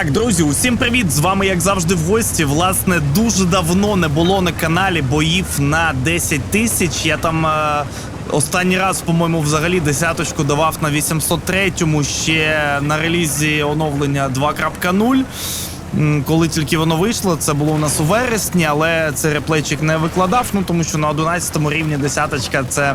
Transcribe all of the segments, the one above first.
Так, друзі, усім привіт! З вами, як завжди, в гості. Власне, дуже давно не було на каналі боїв на 10 тисяч. Я там е, останній раз, по-моєму, взагалі десяточку давав на 803-му ще на релізі оновлення 2.0. Коли тільки воно вийшло, це було у нас у вересні, але цей реплейчик не викладав, ну тому що на 11 рівні десяточка це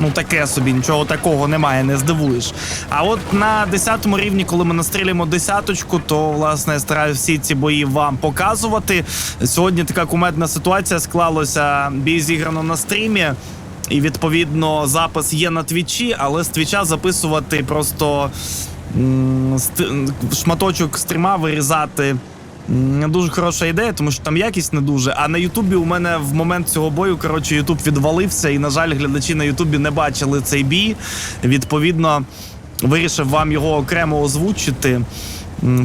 ну таке собі, нічого такого немає, не здивуєш. А от на 10 рівні, коли ми настрілюємо десяточку, то власне я стараюся всі ці бої вам показувати. Сьогодні така кумедна ситуація склалася. Бій зіграно на стрімі. І відповідно запис є на твічі, але з твіча записувати просто шматочок стріма вирізати. Дуже хороша ідея, тому що там якість не дуже. А на Ютубі у мене в момент цього бою, коротше, Ютуб відвалився, і, на жаль, глядачі на Ютубі не бачили цей бій. Відповідно, вирішив вам його окремо озвучити.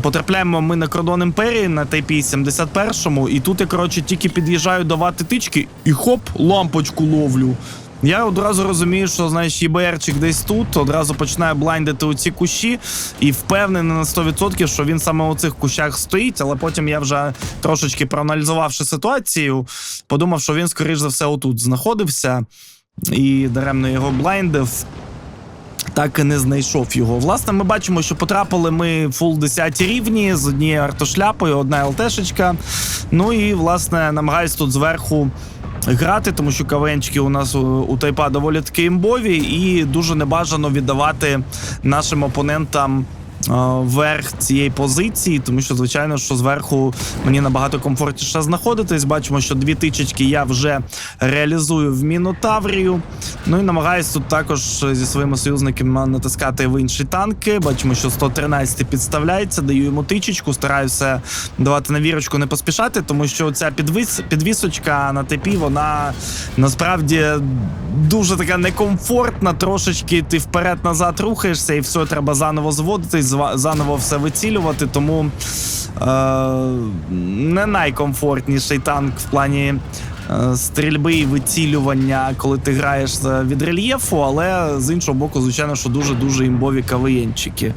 Потрапляємо ми на кордон імперії на тайпі 71-му, і тут я коротше тільки під'їжджаю давати тички, і хоп, лампочку ловлю. Я одразу розумію, що знаєш, ЄБРчик десь тут, одразу починаю блайндити у ці кущі, і впевнений на 100%, що він саме у цих кущах стоїть. Але потім я вже трошечки проаналізувавши ситуацію, подумав, що він, скоріш за все, отут знаходився, і даремно його блайндив так і не знайшов його. Власне, ми бачимо, що потрапили ми фул 10 рівні з однією артошляпою, одна ЛТшечка. Ну і власне намагаюсь тут зверху. Грати, тому що кавенчики у нас у, тайпа доволі таки імбові, і дуже небажано віддавати нашим опонентам верх цієї позиції, тому що, звичайно, що зверху мені набагато комфортніше знаходитись. Бачимо, що дві тичечки я вже реалізую в Мінотаврію. Ну і намагаюсь тут також зі своїми союзниками натискати в інші танки. Бачимо, що 113 підставляється, даю йому тичечку, стараюся давати на вірочку, не поспішати, тому що ця підвіс, підвісочка на типі, вона насправді дуже така некомфортна. Трошечки ти вперед-назад рухаєшся, і все треба заново зводитись, заново все вицілювати. Тому е, не найкомфортніший танк в плані. е, Стрільби і вицілювання, коли ти граєш е, від рельєфу, але з іншого боку, звичайно, що дуже дуже імбові кавиєнчики.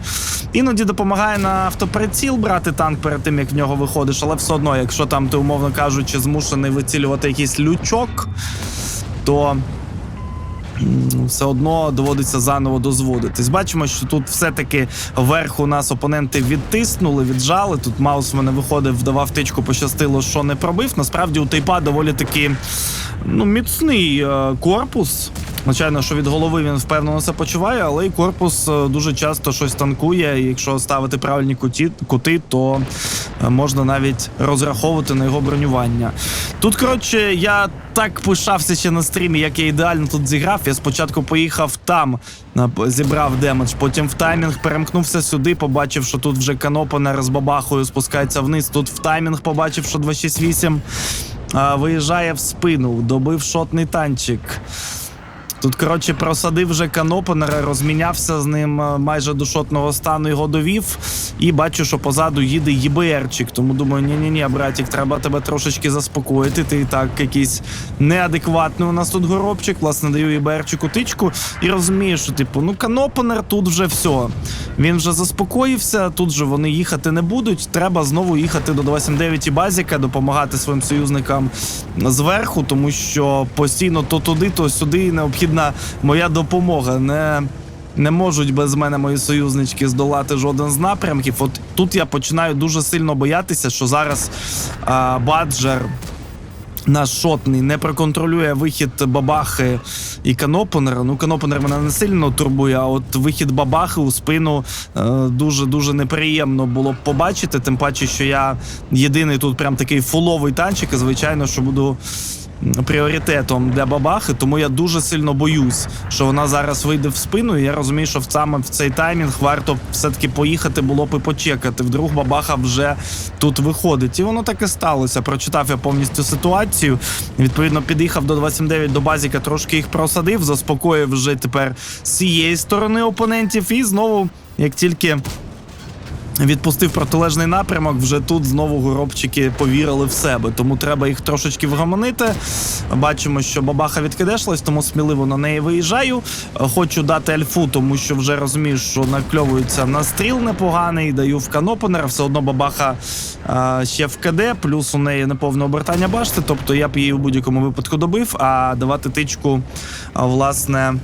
Іноді допомагає на автоприціл брати танк перед тим, як в нього виходиш, але все одно, якщо там ти, умовно кажучи, змушений вицілювати якийсь лючок, то все одно доводиться заново дозводитись. Бачимо, що тут все-таки верху нас опоненти відтиснули, віджали. Тут Маус в мене виходив, давав тичку, пощастило, що не пробив. Насправді у тейпа доволі таки ну, міцний е, корпус. Звичайно, що від голови він впевнено це почуває, але і корпус е, дуже часто щось танкує. І якщо ставити правильні куті, кути, то е, можна навіть розраховувати на його бронювання. Тут, коротше, я так пишався ще на стрімі, як я ідеально тут зіграв. Я спочатку поїхав там, зібрав демедж, потім в таймінг перемкнувся сюди, побачив, що тут вже канопанер з бабахою спускається вниз. Тут в таймінг побачив, що 268 а, виїжджає в спину, добив шотний танчик. Тут, коротше, просадив вже канопенера, розмінявся з ним е, майже до шотного стану, його довів. І бачу, що позаду їде ЄБРчик. Тому думаю, ні-ні-ні, братік, треба тебе трошечки заспокоїти. Ти так якийсь неадекватний у нас тут горобчик. Власне, даю ЄБРчику тичку і розумію, що, типу, ну канопенер тут вже все. Він вже заспокоївся, тут же вони їхати не будуть. Треба знову їхати до 279 і базіка, допомагати своїм союзникам зверху, тому що постійно то туди, то сюди необхідна моя допомога. Не, не можуть без мене мої союзнички здолати жоден з напрямків. От тут я починаю дуже сильно боятися, що зараз а, баджер. Наш шотний не проконтролює вихід бабахи і канопенера. Ну, канопенер мене не сильно турбує, а от вихід бабахи у спину дуже дуже неприємно було б побачити. Тим паче, що я єдиний тут прям такий фуловий танчик, і звичайно, що буду пріоритетом для бабахи, тому я дуже сильно боюсь, що вона зараз вийде в спину. І я розумію, що саме в цей таймінг варто все-таки поїхати було б і почекати. Вдруг бабаха вже тут виходить. І воно так і сталося. Прочитав я повністю ситуацію. Відповідно, під'їхав до 29 до базіка, трошки їх просадив, заспокоїв вже тепер з цієї сторони опонентів. І знову, як тільки відпустив протилежний напрямок, вже тут знову горобчики повірили в себе. Тому треба їх трошечки вгомонити. Бачимо, що бабаха відкидешлась, тому сміливо на неї виїжджаю. Хочу дати альфу, тому що вже розумію, що накльовується на стріл непоганий. Даю в канопенер, все одно бабаха е, ще в КД, плюс у неї неповне обертання башти. Тобто я б її у будь-якому випадку добив, а давати тичку, а, власне.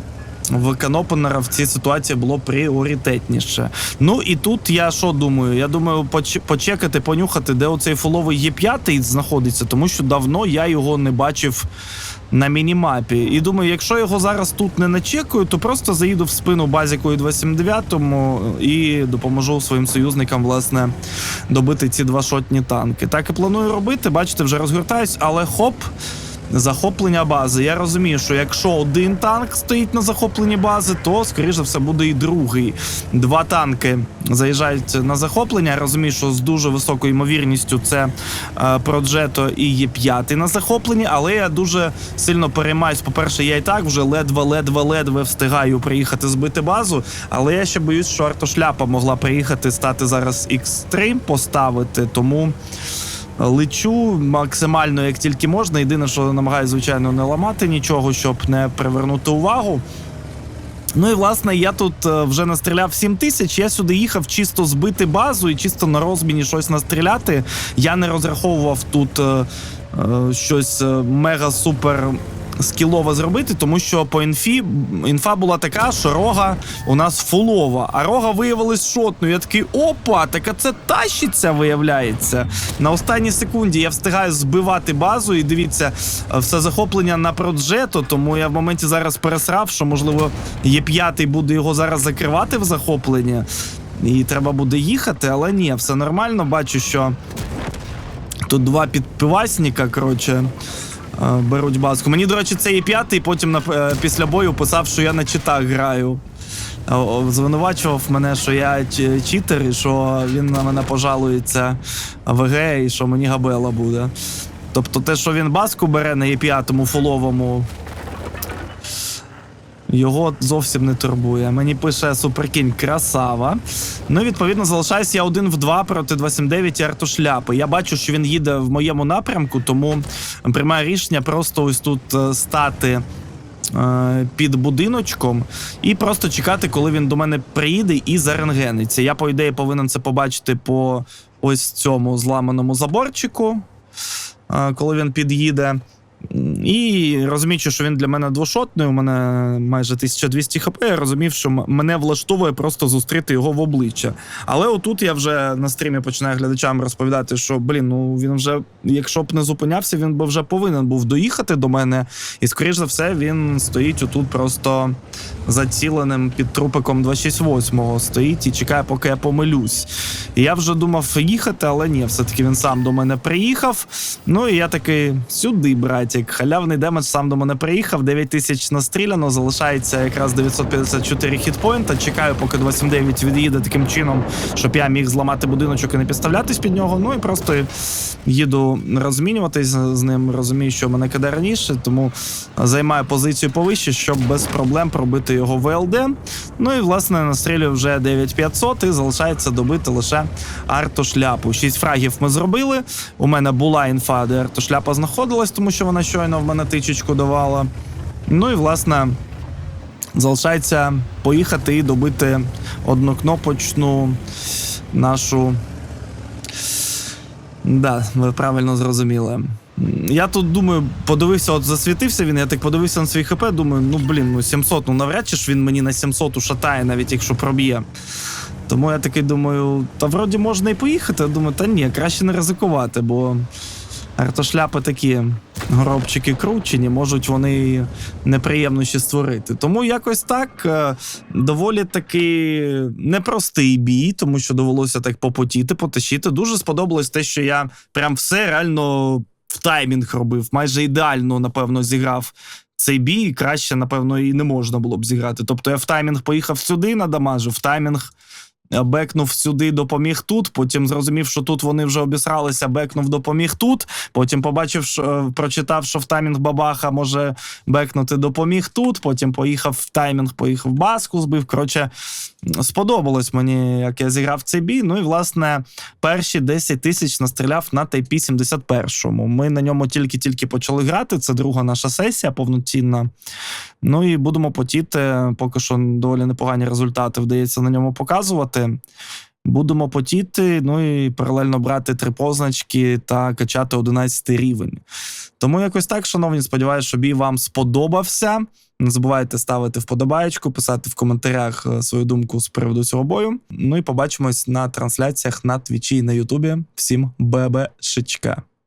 В канопенера в цій ситуації було пріоритетніше. Ну і тут я що думаю? Я думаю, почекати, понюхати, де оцей фуловий Є5 знаходиться, тому що давно я його не бачив на мінімапі. І думаю, якщо його зараз тут не начекаю, то просто заїду в спину базікою 279-му і допоможу своїм союзникам, власне, добити ці два шотні танки. Так і планую робити. Бачите, вже розгортаюсь, але хоп. Захоплення бази. Я розумію, що якщо один танк стоїть на захопленні бази, то скоріш за все буде і другий. Два танки заїжджають на захоплення. Я розумію, що з дуже високою ймовірністю це е, Проджето і є п'ятий на захопленні, але я дуже сильно переймаюсь. По-перше, я і так вже ледве-ледве-ледве встигаю приїхати збити базу. Але я ще боюсь, що артошляпа могла приїхати стати зараз X3 поставити. Тому. Лечу максимально як тільки можна. Єдине, що намагаюся, звичайно, не ламати нічого, щоб не привернути увагу. Ну і власне я тут е, вже настріляв 7 тисяч. Я сюди їхав чисто збити базу і чисто на розміні щось настріляти. Я не розраховував тут е, е, щось е, мега супер. Скілово зробити, тому що по інфі інфа була така, що рога у нас фулова, а рога виявилась шотною. Я такий опа, так це тащиться, виявляється. На останній секунді я встигаю збивати базу, і дивіться, все захоплення на проджето, тому я в моменті зараз пересрав, що можливо є п'ятий буде його зараз закривати в захопленні. І треба буде їхати, але ні, все нормально. Бачу, що тут два підпивасника, коротше. Е, Беруть баску. Мені, до речі, це і п'ятий, потім е, після бою писав, що я на читах граю. О, Звинувачував мене, що я читер, і що він на мене пожалується в ЕГ, і що мені габела буде. Тобто те, що він баску бере на Є5 фуловому, його зовсім не турбує. Мені пише Суперкінь красава. Ну, відповідно, залишаюся я один в два проти 279 і. Я бачу, що він їде в моєму напрямку, тому приймаю рішення просто ось тут е, стати. е, Під будиночком і просто чекати, коли він до мене приїде і зарентгениться. Я, по ідеї, повинен це побачити по ось цьому зламаному заборчику, е, коли він під'їде. І розуміючи, що він для мене двошотний, у мене майже 1200 хп, я розумів, що мене влаштовує просто зустріти його в обличчя. Але отут я вже на стрімі починаю глядачам розповідати, що блін, ну він вже, якщо б не зупинявся, він би вже повинен був доїхати до мене. І скоріш за все, він стоїть отут просто заціленим під трупиком 268-го стоїть і чекає, поки я помилюсь. І я вже думав їхати, але ні, все-таки він сам до мене приїхав. Ну і я такий сюди, братік. Халявний демедж сам до мене приїхав. 9 тисяч настріляно, залишається якраз 954 хітпоінта. Чекаю, поки 279 від'їде таким чином, щоб я міг зламати будиночок і не підставлятись під нього. Ну і просто їду розмінюватись з ним. Розумію, що мене киде раніше, тому займаю позицію повище, щоб без проблем пробити його ВЛД. Ну і власне настрілюю вже 9500 і залишається добити лише артошляпу. Шість фрагів ми зробили. У мене була інфа, де артошляпа знаходилась, тому що вона щойно мене тичечку давала. Ну і власне. Залишається поїхати і добити однокнопочну нашу. Да, ви правильно зрозуміли. Я тут думаю, подивився, от засвітився він, я так подивився на свій ХП, думаю, ну блін, ну 700, ну навряд чи ж він мені на 700 ушатає, навіть якщо проб'є. Тому я такий думаю, та вроді можна і поїхати. Я думаю, та ні, краще не ризикувати, бо артошляпи такі горобчики кручені, можуть вони неприємнощі створити. Тому якось так е, доволі таки непростий бій, тому що довелося так попотіти, потащити. Дуже сподобалось те, що я прям все реально в таймінг робив, майже ідеально, напевно, зіграв. Цей бій краще, напевно, і не можна було б зіграти. Тобто я в таймінг поїхав сюди, надамажив, в таймінг Бекнув сюди, допоміг тут. Потім зрозумів, що тут вони вже обісралися, бекнув, допоміг тут. Потім побачив, що е, прочитав, що в таймінг бабаха може бекнути, допоміг тут. Потім поїхав в таймінг, поїхав баску, збив. Коротше, сподобалось мені, як я зіграв цей бій. Ну і власне перші 10 тисяч настріляв на Тайпі 71-му. Ми на ньому тільки-тільки почали грати. Це друга наша сесія повноцінна. Ну і будемо потіти. Поки що доволі непогані результати вдається на ньому показувати. Будемо потіти, ну і паралельно брати три позначки та качати 11 рівень. Тому якось так, шановні, сподіваюся, що бій вам сподобався. Не забувайте ставити вподобаєчку, писати в коментарях е, свою думку з приводу цього бою. Ну і побачимось на трансляціях на Твічі і на Ютубі. Всім бебешечка.